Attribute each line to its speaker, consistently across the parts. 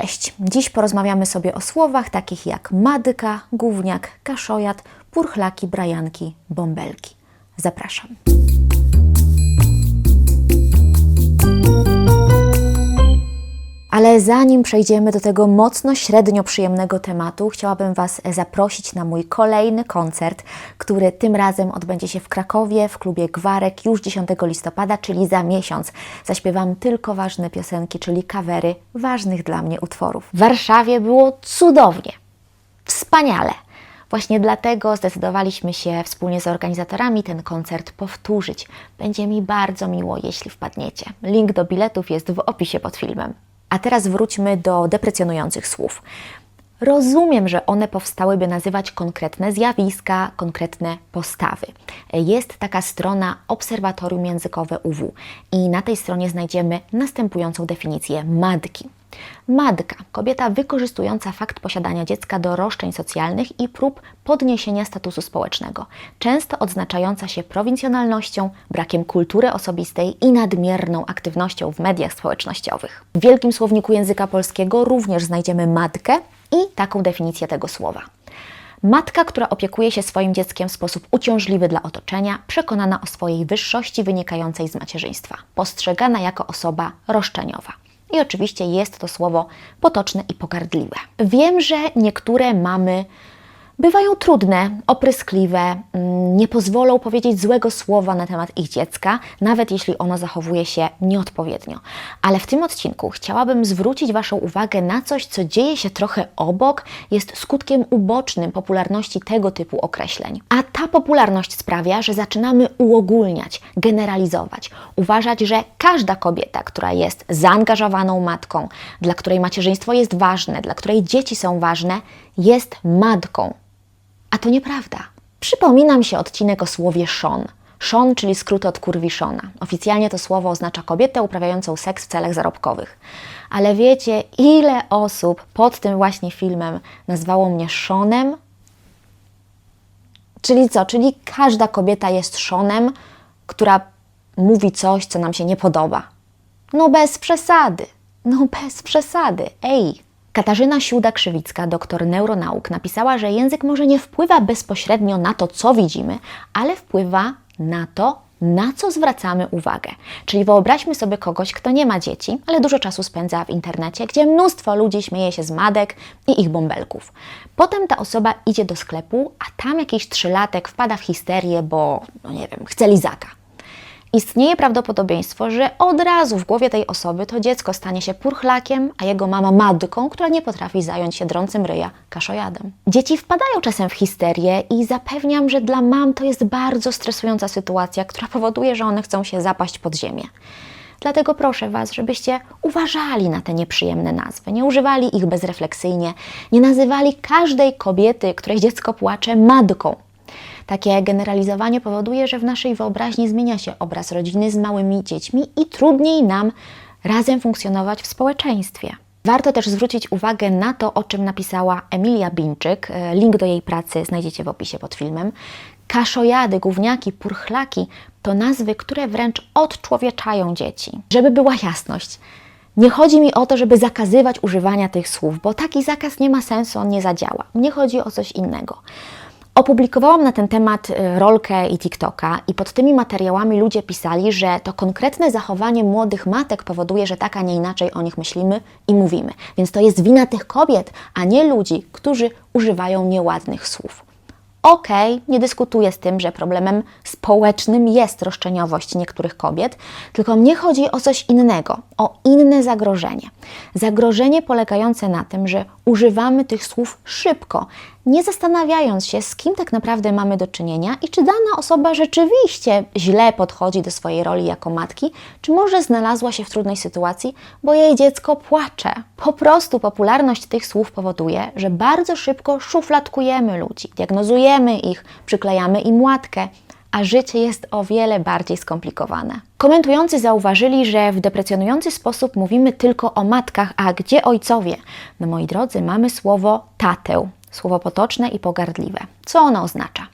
Speaker 1: Cześć! Dziś porozmawiamy sobie o słowach takich jak madyka, gówniak, kaszojat, purchlaki, brajanki, bąbelki. Zapraszam. Ale zanim przejdziemy do tego mocno średnio przyjemnego tematu, chciałabym Was zaprosić na mój kolejny koncert, który tym razem odbędzie się w Krakowie w klubie Gwarek już 10 listopada, czyli za miesiąc. Zaśpiewam tylko ważne piosenki, czyli kawery ważnych dla mnie utworów. W Warszawie było cudownie, wspaniale. Właśnie dlatego zdecydowaliśmy się wspólnie z organizatorami ten koncert powtórzyć. Będzie mi bardzo miło, jeśli wpadniecie. Link do biletów jest w opisie pod filmem. A teraz wróćmy do deprecjonujących słów. Rozumiem, że one powstały, by nazywać konkretne zjawiska, konkretne postawy. Jest taka strona Obserwatorium Językowe UW i na tej stronie znajdziemy następującą definicję madki. Madka, kobieta wykorzystująca fakt posiadania dziecka do roszczeń socjalnych i prób podniesienia statusu społecznego, często odznaczająca się prowincjonalnością, brakiem kultury osobistej i nadmierną aktywnością w mediach społecznościowych. W Wielkim Słowniku Języka Polskiego również znajdziemy matkę i taką definicję tego słowa. Matka, która opiekuje się swoim dzieckiem w sposób uciążliwy dla otoczenia, przekonana o swojej wyższości wynikającej z macierzyństwa, postrzegana jako osoba roszczeniowa. I oczywiście jest to słowo potoczne i pogardliwe. Wiem, że niektóre mamy bywają trudne, opryskliwe, mm, nie pozwolą powiedzieć złego słowa na temat ich dziecka, nawet jeśli ono zachowuje się nieodpowiednio. Ale w tym odcinku chciałabym zwrócić Waszą uwagę na coś, co dzieje się trochę obok, jest skutkiem ubocznym popularności tego typu określeń. A ta popularność sprawia, że zaczynamy uogólniać, generalizować, uważać, że każda kobieta, która jest zaangażowaną matką, dla której macierzyństwo jest ważne, dla której dzieci są ważne, jest matką. A to nieprawda. Przypominam się odcinek o słowie szon. Szon, czyli skrót od kurwiszona. Oficjalnie to słowo oznacza kobietę uprawiającą seks w celach zarobkowych. Ale wiecie, ile osób pod tym właśnie filmem nazwało mnie szonem? Czyli co? Czyli każda kobieta jest szonem, która mówi coś, co nam się nie podoba. No bez przesady. No bez przesady. Ej, Katarzyna Siuda-Krzywicka, doktor neuronauk, napisała, że język może nie wpływa bezpośrednio na to, co widzimy, ale wpływa na to, na co zwracamy uwagę. Czyli wyobraźmy sobie kogoś, kto nie ma dzieci, ale dużo czasu spędza w internecie, gdzie mnóstwo ludzi śmieje się z madek i ich bąbelków. Potem ta osoba idzie do sklepu, a tam jakiś trzylatek wpada w histerię, bo, no nie wiem, chce lizaka istnieje prawdopodobieństwo, że od razu w głowie tej osoby to dziecko stanie się purchlakiem, a jego mama matką, która nie potrafi zająć się drącym ryja kaszojadem. Dzieci wpadają czasem w histerię i zapewniam, że dla mam to jest bardzo stresująca sytuacja, która powoduje, że one chcą się zapaść pod ziemię. Dlatego proszę Was, żebyście uważali na te nieprzyjemne nazwy, nie używali ich bezrefleksyjnie, nie nazywali każdej kobiety, której dziecko płacze, matką, takie generalizowanie powoduje, że w naszej wyobraźni zmienia się obraz rodziny z małymi dziećmi i trudniej nam razem funkcjonować w społeczeństwie. Warto też zwrócić uwagę na to, o czym napisała Emilia Bińczyk. E, link do jej pracy znajdziecie w opisie pod filmem. Kaszojady, gówniaki, purchlaki to nazwy, które wręcz odczłowieczają dzieci. Żeby była jasność, nie chodzi mi o to, żeby zakazywać używania tych słów, bo taki zakaz nie ma sensu, on nie zadziała. Mnie chodzi o coś innego. Opublikowałam na ten temat y, rolkę i TikToka i pod tymi materiałami ludzie pisali, że to konkretne zachowanie młodych matek powoduje, że tak, a nie inaczej o nich myślimy i mówimy. Więc to jest wina tych kobiet, a nie ludzi, którzy używają nieładnych słów. Okej, okay, nie dyskutuję z tym, że problemem społecznym jest roszczeniowość niektórych kobiet, tylko mnie chodzi o coś innego, o inne zagrożenie. Zagrożenie polegające na tym, że używamy tych słów szybko, nie zastanawiając się, z kim tak naprawdę mamy do czynienia i czy dana osoba rzeczywiście źle podchodzi do swojej roli jako matki, czy może znalazła się w trudnej sytuacji, bo jej dziecko płacze. Po prostu popularność tych słów powoduje, że bardzo szybko szufladkujemy ludzi, diagnozujemy ich, przyklejamy im łatkę a życie jest o wiele bardziej skomplikowane. Komentujący zauważyli, że w deprecjonujący sposób mówimy tylko o matkach, a gdzie ojcowie? No moi drodzy, mamy słowo tatę, słowo potoczne i pogardliwe. Co ono oznacza?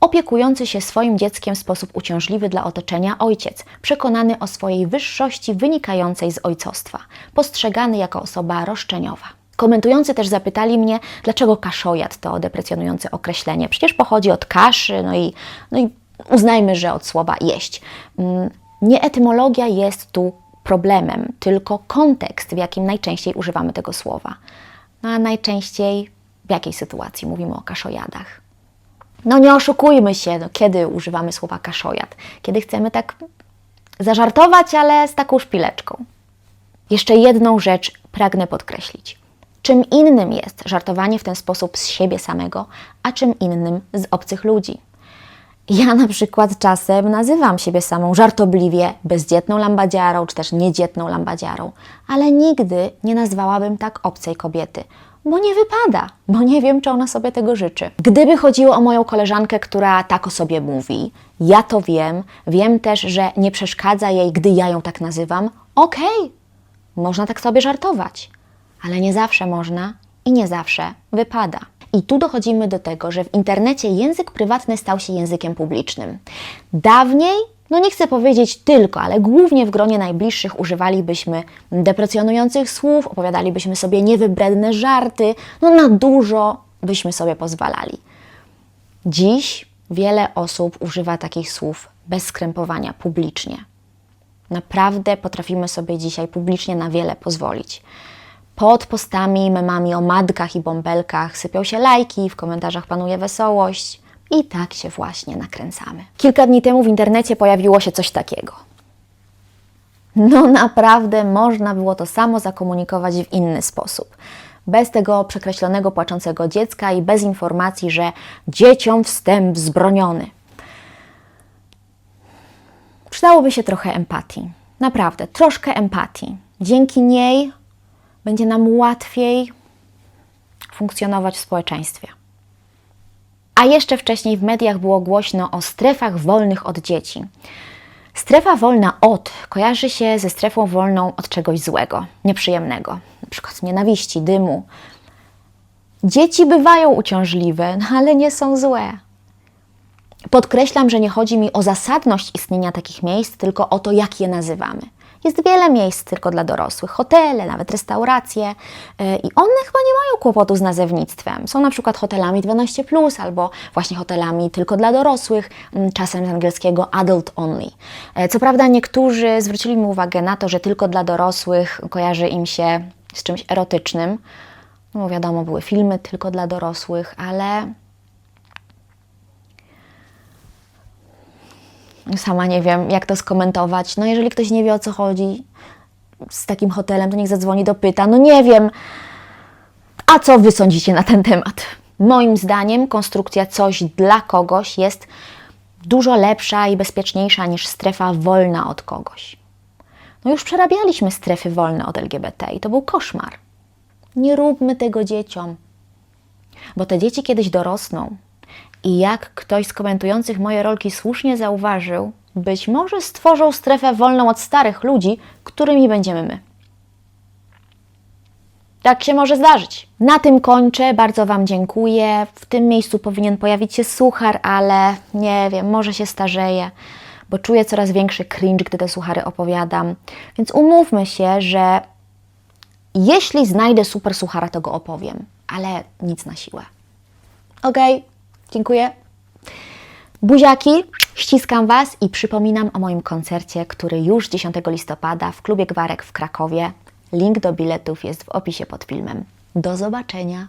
Speaker 1: Opiekujący się swoim dzieckiem w sposób uciążliwy dla otoczenia ojciec, przekonany o swojej wyższości wynikającej z ojcostwa, postrzegany jako osoba roszczeniowa. Komentujący też zapytali mnie, dlaczego kaszojad to deprecjonujące określenie. Przecież pochodzi od kaszy, no i, no i uznajmy, że od słowa jeść. Mm, Nie etymologia jest tu problemem, tylko kontekst, w jakim najczęściej używamy tego słowa. No a najczęściej w jakiej sytuacji mówimy o kaszojadach? No nie oszukujmy się, no, kiedy używamy słowa kaszojad? Kiedy chcemy tak zażartować, ale z taką szpileczką. Jeszcze jedną rzecz pragnę podkreślić. Czym innym jest żartowanie w ten sposób z siebie samego, a czym innym z obcych ludzi. Ja na przykład czasem nazywam siebie samą żartobliwie bezdzietną lambadziarą, czy też niedzietną lambadziarą, ale nigdy nie nazwałabym tak obcej kobiety, bo nie wypada, bo nie wiem, czy ona sobie tego życzy. Gdyby chodziło o moją koleżankę, która tak o sobie mówi, ja to wiem, wiem też, że nie przeszkadza jej, gdy ja ją tak nazywam, okej, można tak sobie żartować, ale nie zawsze można i nie zawsze wypada. I tu dochodzimy do tego, że w internecie język prywatny stał się językiem publicznym. Dawniej, no nie chcę powiedzieć tylko, ale głównie w gronie najbliższych używalibyśmy deprecjonujących słów, opowiadalibyśmy sobie niewybredne żarty, no na dużo byśmy sobie pozwalali. Dziś wiele osób używa takich słów bez skrępowania publicznie. Naprawdę potrafimy sobie dzisiaj publicznie na wiele pozwolić. Pod postami, memami o madkach i bąbelkach sypią się lajki, w komentarzach panuje wesołość i tak się właśnie nakręcamy. Kilka dni temu w internecie pojawiło się coś takiego. No naprawdę można było to samo zakomunikować w inny sposób. Bez tego przekreślonego płaczącego dziecka i bez informacji, że dzieciom wstęp wzbroniony. Przydałoby się trochę empatii. Naprawdę, troszkę empatii. Dzięki niej będzie nam łatwiej funkcjonować w społeczeństwie. A jeszcze wcześniej w mediach było głośno o strefach wolnych od dzieci. Strefa wolna od kojarzy się ze strefą wolną od czegoś złego, nieprzyjemnego, przykład nienawiści, dymu. Dzieci bywają uciążliwe, no ale nie są złe. Podkreślam, że nie chodzi mi o zasadność istnienia takich miejsc, tylko o to, jak je nazywamy. Jest wiele miejsc tylko dla dorosłych, hotele, nawet restauracje yy, i one chyba nie mają kłopotu z nazewnictwem. Są na przykład hotelami 12, albo właśnie hotelami tylko dla dorosłych, mm, czasem z angielskiego adult only. Yy, Co prawda, niektórzy zwrócili mi uwagę na to, że tylko dla dorosłych kojarzy im się z czymś erotycznym. No wiadomo, były filmy tylko dla dorosłych, ale Sama nie wiem, jak to skomentować. No, jeżeli ktoś nie wie o co chodzi z takim hotelem, to niech zadzwoni, dopyta. No, nie wiem. A co wy sądzicie na ten temat? Moim zdaniem konstrukcja coś dla kogoś jest dużo lepsza i bezpieczniejsza niż strefa wolna od kogoś. No już przerabialiśmy strefy wolne od LGBT i to był koszmar. Nie róbmy tego dzieciom, bo te dzieci kiedyś dorosną i jak ktoś z komentujących moje rolki słusznie zauważył, być może stworzą strefę wolną od starych ludzi, którymi będziemy my. Tak się może zdarzyć. Na tym kończę. Bardzo Wam dziękuję. W tym miejscu powinien pojawić się suchar, ale nie wiem, może się starzeje, bo czuję coraz większy cringe, gdy te suchary opowiadam. Więc umówmy się, że jeśli znajdę super suchara, to go opowiem, ale nic na siłę. Okej, Dziękuję. Buziaki, ściskam Was i przypominam o moim koncercie, który już 10 listopada w klubie Gwarek w Krakowie. Link do biletów jest w opisie pod filmem. Do zobaczenia!